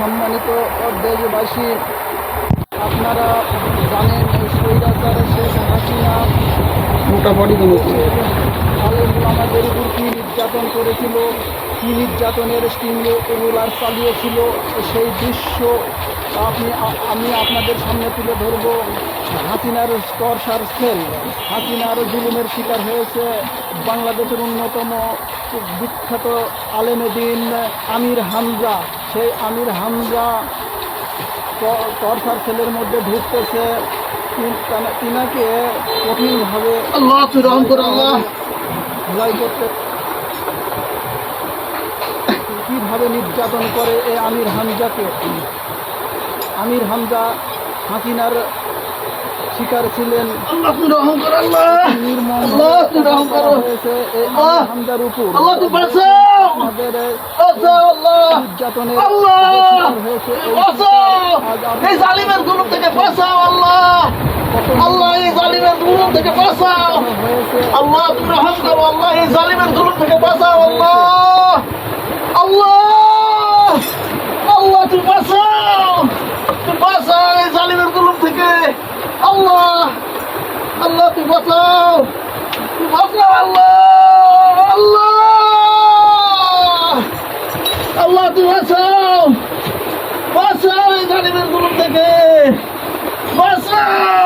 সম্মানিত দেশবাসী, আপনারা জানেন স্বৈরাচার শেখ হাসিনা মোটামুটি আমাদের উপর কী নির্যাতন করেছিল, কী নির্যাতনের স্টিমে রুলার চালিয়েছিল, সেই দৃশ্য আপনি, আমি আপনাদের সামনে তুলে ধরব। হাসিনার টর্চার সেল হাসিনার জুলুমের শিকার হয়েছে বাংলাদেশের অন্যতম বিখ্যাত আলেমেদিন আমির হামজা। সেই আমির হামজা টর্চার সেলের মধ্যে ঢুকতেছে। তিনাকে কঠিনভাবে আল্লাহ তুই রহম কর আল্লাহ। ধুলাই করতে কীভাবে নির্যাতন করে এই আমির হামজাকে? আমির হামজা হাসিনার শিকার ছিলেন। উপর। নির্যাতনের জালিমের থেকে বাঁচাও আল্লাহ। আল্লাহ এই জালিমের জুলুম থেকে বাঁচাও। আল্লাহ তুমি রহম করো আল্লাহ। এই জালিমের জুলুম থেকে বাঁচাও আল্লাহ আল্লাহ আল্লাহ তুমি বাঁচাও তুমি বাঁচাও এই জালিমের জুলুম থেকে আল্লাহ আল্লাহ তুই বাঁচাও তুই বাঁচাও, আল্লাহ আল্লাহ। আল্লাহ তুই বাঁচাও বাঁচাও এই জালিমের জুলুম থেকে। বাঁচাও।